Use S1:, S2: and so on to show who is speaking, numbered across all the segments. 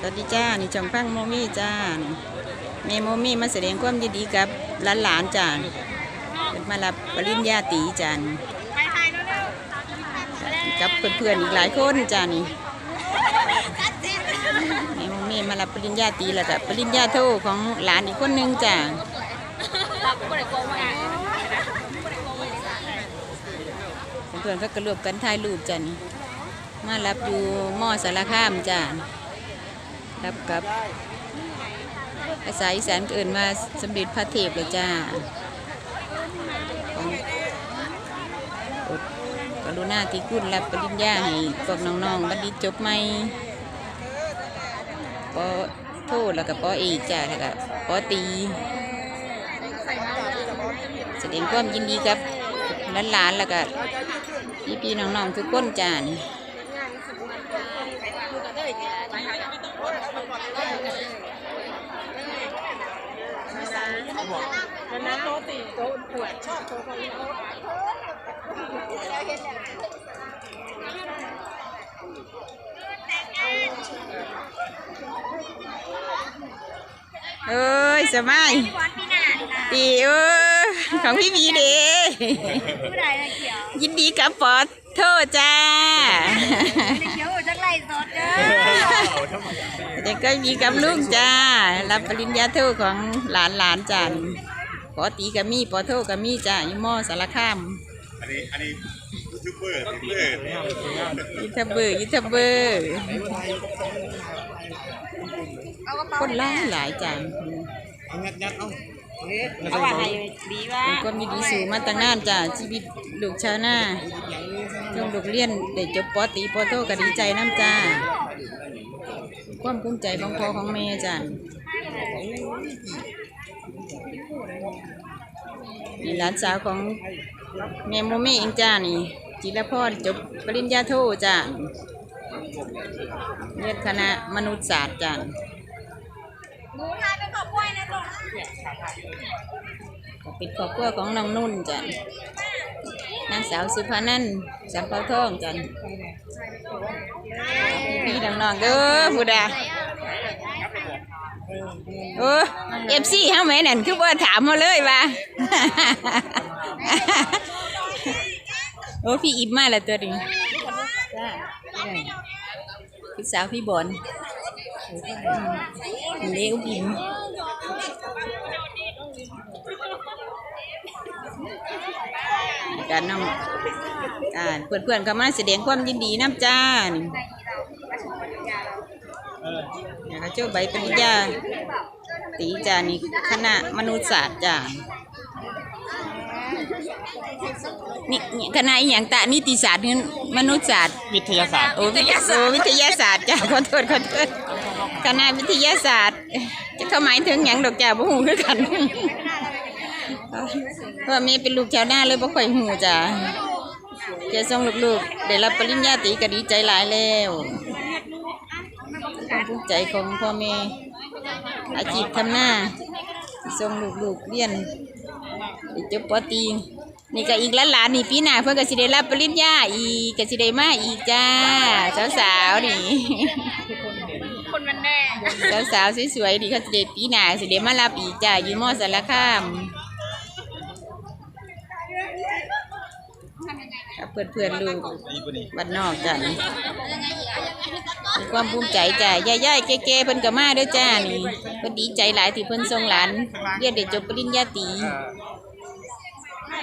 S1: สวัสดีจ้า นี่จ่องพังโมมี่จ้านี่แม่โมมี่มาแสดงความยินดีกับหลานๆจ้านมารับปริญญาตีจ้านกับเพื่อนๆอีกหลายคนจ้านี่แม่โมมี่มารับปริญญาตีแล้วก็ปริญญาโทของหลานอีกคนนึงจ้าเพื่อนๆก็กระรวบกันถ่ายรูปจ้านี่มารับอยู่มอสารคามจ้า รับกับภาษาอีสานเอื่นมาสมเด็จพระเทพเลยจ้าของอดกรุณาธิคุณรับปริญญาให้พวกน้องๆบัณฑิตจบใหม่ปอโทษแล้วก็ปอเอกจ้าแล้วก็ปอตีแสดงความยินดีกับหลานๆแล้วก็พี่ๆน้องๆทุกคนจ้านี่
S2: นะโตตีโตปวดชอบโตคนนี้
S1: เอ้ยสมัยตีเอ้ยของพี่วีเด
S3: ผู้ใดนะเขียว
S1: ยินดีกับปอโทษจ้า
S3: เขียวจักไรสดเด้อ
S1: เด็กก็มีกับลูกจ้า รับปริญญาโทของหลานหลานๆจ้าปอตีกับมีปอโทกับมีจ้าอยู่มอสารคาม
S4: อันนี้อันนี้ยูทูบเบอร์ยูทูบเบอร์
S1: ยุทธเบอร์ยุทธเบอร์คนหล่หลายจ้า
S4: งัดงัดเอา
S2: เอาว่าให้ดีว่า
S1: เป็นคนมีดีสูงมาตั้งนานจ้าชีวิตลูกชาวนาช่วงลูกเรียนได้จบปอตีปอโทก็ดีใจน้ำจ้า ความภูมิใจของพ่อของแม่จ้านี่หลานสาวของแม่โมเม่เองจ้านี่จิรพรจบปริญญาโทจ้าเรียนคณะมนุษยศาสตร์จ้า
S3: หมูทายเป็นขอบกล้วยนะตรง
S1: ก็เป็นครอบครัวของน้องนุ่นจ้ะ นางสาวสุภานันท์สัมเภาทองจ้ะพี่น้องๆเด้อผู้ใดโอ้เอฟซีเฮาแม่นั่นคือว่าถามมาเลยว่าโอ้พี่อิบมาแล้วตัวนี้พี่สาวพี่บอลเลี้ยวบิม กันน้องอ่าเพื่อนๆก็มาแสดงความยินดีน้ำจ้านี่แล้วก็เจ้าใบปริญญาตีจ้านี่คณะมนุษยศาสตร์จ้านี่นี่คณะอหย่างตะนิติศาสตร์นี่มนุษยศาสตร์
S4: วิทยาศาสตร์
S1: โอ้วิทยาศาสตร์วิทยาศาสตร์จ้าขอโทษขอโทษคณะวิทยาศาสตร์ จะเข้าหมายถึงอย่างดอกจ้าบ่ฮู้คือกันเพราะว่าแม่เป็นลูกชาวนาเลยบ่ค่อยหูจ้ะจะส่งลูกๆได้รับปริญญาตรีก็ดีใจหลายแล้วความภูมิใจของพ่อแม่อาชีพทำนาที่ส่งลูกๆเรียนได้จบปตรีนี่ก็อีกหลานๆนี่ปีหน้าเพิ่นก็สิได้รับปริญญาอีกก็สิได้มาอีกจ้าสาวๆนี่
S3: คนมันแน่
S1: สาวๆสวยๆดีเขาสิได้ปีหน้าสิได้มารับอีกจ้าอยู่มอสารคาม กับเพื่อนๆลูกบ้านนอกจ้ะนี่มีความภูมิใจจ้ะย่ายๆแก่ๆเพิ่นก็มาเด้วยจ้านี่เพิ่นดีใจหลายที่เพิ่นส่งหลานเรียนได้จบปริญญาตรี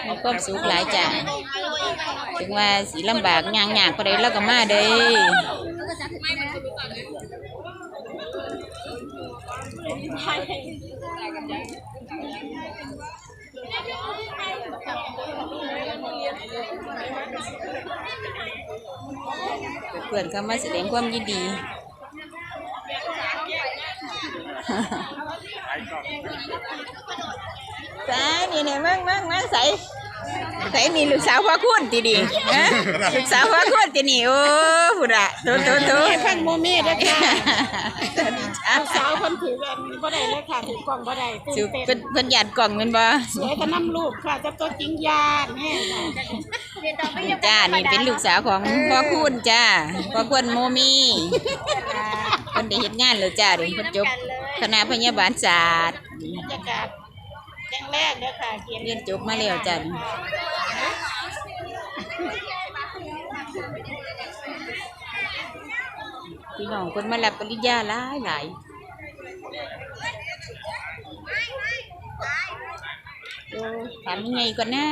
S1: มีความสุขหลายจ้ะถึงว่าสิลำบากยางยากก็ได้แล้วก็มาเด้ เพื่อนๆก็มาแสดงความยินดี จ้านี่เนี่ยมั่งมั่งมั่งใส่ใส่นี่ลูกสาวพ่อคุณตีดีฮะลูกสาวพ่อคุณตีนี่โอ้พุดอะโตโตโต
S2: ข้างโมเม่ด้วยค่ะ
S1: จ้า
S2: สาวคนถือกันบ่ได้เลยค่ะถือกล่องบ่ได้
S1: สิ
S2: ตื่น
S1: เป็
S2: เต้
S1: น
S2: น
S1: เพิ่นหยาดกล่องแมันบ่
S2: สวยก็น้ำลูกค่ะจะตัวจริงยานแม่
S1: จ้านี่เป็นลูกสาวของพ่อคุณจ้าพ่อคุณโมมีเพิ่นได้เฮ็ดงานแล้วจ้าเดี๋ยวเพิ่นจบ คณะพยาบาลศาสตร์
S2: บรรยากาศแข็งแรกเด้อค่ะเกียรติ
S1: เรียนจบมาแล้วจ้าพี่น้องเพิ่นมารับปริญญาหลายหลายโอ้ถามยังไงก่อนหน้า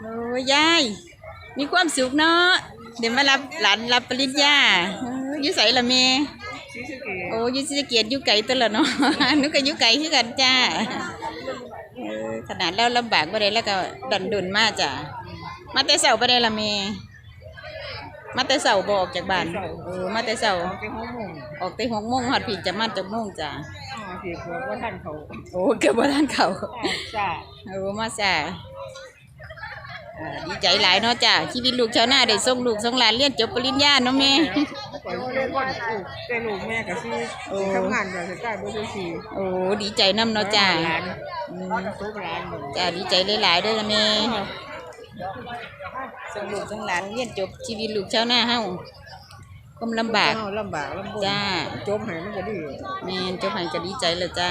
S1: โอ้ยาย มีความสุขเนาะเดี๋ยวมารับหลานรับปริญญาเอออยู่ใส่ละเมโอ้อยูสิสะเกียรติอยู่ไกลตัวละเนาะหนุก็อยู่ไกลคือกันจ้าเออขนาดเราลำบากบ่ได้แล้วก็ดันดุนมาจ้ะมาแต่เสาบ่ได้ละเมมาแต่เสาบออกจากบ้านเออมาแต่เสาออกแต่หกโมงหอดผีจะมาจากโมงจ้ะ
S2: สิเพื่อว่าท่านเขา
S1: โอ้เกือบบ่ทันเขา
S2: จ้า
S1: เออมาจ้ะเออ ดีใจหลายเนาะจ้ะชีวิตลูกชาวนาได้ส่งลูกส่งหลานเรียนจบปริญญาเนาะแม่
S2: ปล่อยว่าเล่นวันลูกแต่ลูกแม่ก็สิทำงานแบบสกายบ่ได้สิ
S1: โอ้ดีใจน้ำเนาะจ้า
S2: หลาน
S1: อืม
S2: ทุกหลาน
S1: จ้าดีใจหลายๆเด้วยนะแม่ส่งลูกส่งหลานเรียนจบชีวิตลูกชาวนาเฮาก็ลำบาก
S2: เฮาลำบากลำบน
S1: จ้า
S2: จมให้มันก็ดี
S1: แม่นจบให้ก็ดีใจเลยจ้า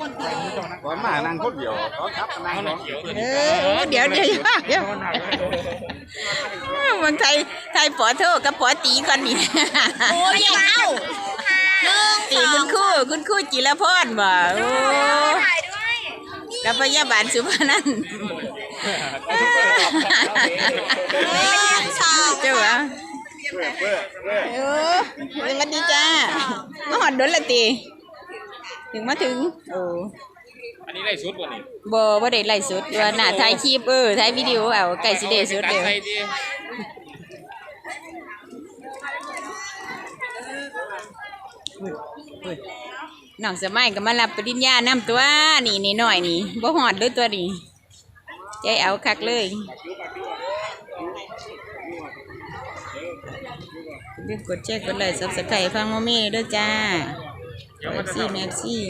S4: ก่อนมานั่งคนเดียวเขาครับนั่งสอง
S1: เออเดี๋ยวเดี๋ยวเดี๋ยวเมืองไทยไทยปอโทษกับปอตีก่อนนี่
S3: โอ้ยเอา
S1: ตีคุณคู่คุณคู่จิรพรบ่โอ้
S3: ถ่ายด้วย
S1: กับพยาบาลสุภานันเจ้าวะ
S4: เออเพื่อ
S1: เออสวัสดีจ้ามาหอดโดนละตี ถึงมาถึง โอ้
S5: อันนี้ไล่สุดบ่นี่
S1: บ่บ่ได้ไล่สุดว่าหน้าถ่ายคลิปเออถ่ายวิดีโอเอาใกล้สิได้สุด
S5: ตั
S1: เด้อ
S5: ใส่ดิ
S1: น้องสมัยก็มารับปริญญานํตัวนี่นี่น้อยนี่บ่ฮอดเลยตัวนี้ใจเอาคักเลยอย่าลืมกดแชร์กดไลค์ Subscribe ฟังโมเม่ด้วยจ้า ซี่แม็กซี่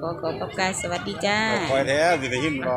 S1: ขอขอบคุณสวัสดีจ้า
S4: คอยแท้สิได้ยินบ่